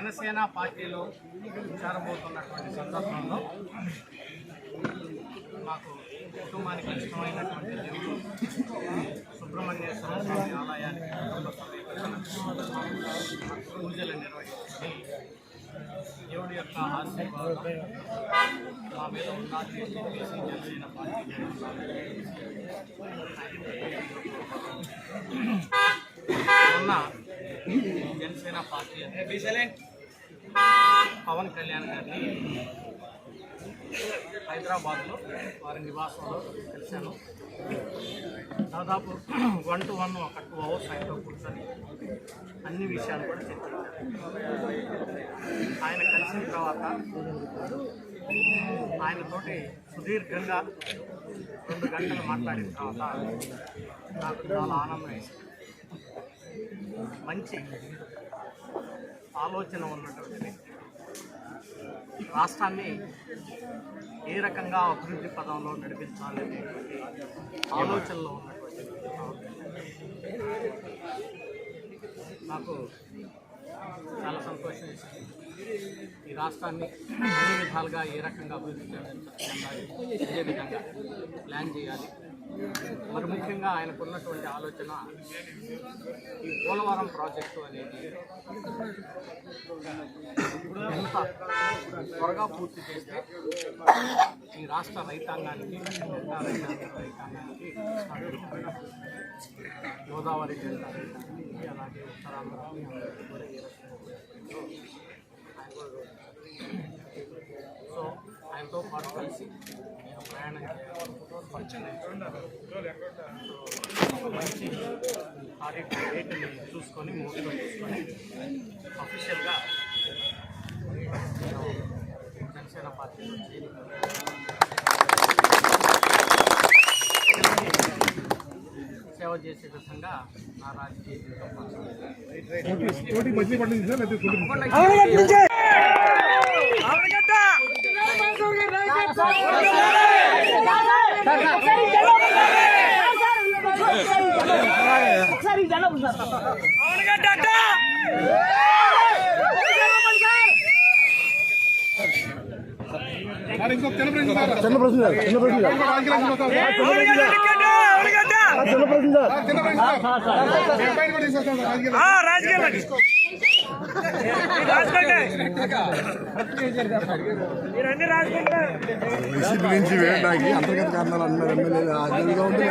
జనసేన పార్టీలో చేరబోతున్నటువంటి సందర్భంలో మాకు కుటుంబానికి ఇష్టమైనటువంటి దేవుడు సుబ్రహ్మణ్యేశ్వర స్వామి ఆలయానికి పూజలు నిర్వహించి దేవుడి యొక్క ఆశీర్వాదం మా మీద ఉన్నది చెప్పేసి జనసేన పార్టీ ఉన్న జనసేన పార్టీ అధ్యక్షులు పవన్ కళ్యాణ్ గారిని హైదరాబాద్లో వారి నివాసంలో కలిశాను. దాదాపు వన్ టు వన్ ఒక టూ అవర్స్ ఆయనతో కూర్చొని అన్ని విషయాలు కూడా చర్చించాను. ఆయన కలిసిన తర్వాత ఆయనతోటి సుదీర్ఘంగా రెండు గంటలు మాట్లాడిన తర్వాత నాకు చాలా ఆనందం వేసింది. మంచి ఆలోచన ఉన్నటువంటిది. రాష్ట్రాన్ని ఏ రకంగా అభివృద్ధి పదంలో నడిపించాలి అనేటువంటి ఆలోచనలో ఉన్నటువంటి నాకు ఈ రాష్ట్రాన్ని అన్ని విధాలుగా ఏ రకంగా అభివృద్ధి చెందాలి అదే విధంగా ప్లాన్ చేయాలి. మరి ముఖ్యంగా ఆయనకు ఉన్నటువంటి ఆలోచన ఈ పోలవరం ప్రాజెక్టు అనేది త్వరగా పూర్తి చేస్తే ఈ రాష్ట్ర రైతాంగానికి రైతాంగ రైతాంగానికి గోదావరి జిల్లా రైతాంగానికి అలాగే ఉత్తరాంధ్రకి సో ఆయనతో పాటు కలిసి నేను ప్రయాణం చేయాలనుకుంటున్నాను మంచి ఆడిట్ డేట్ని చూసుకొని మూవీలో చూసుకొని అఫీషియల్గా సేవ చేసే విధంగా నా రాజకీయ జీవితం కొనసాగుతుంది. పోటీ తీసుకొస్తాం సార్ రాజకీయ వైసీపీ నుంచి వేయడానికి అంతర్గత కారణాలు అన్నారు ఉంది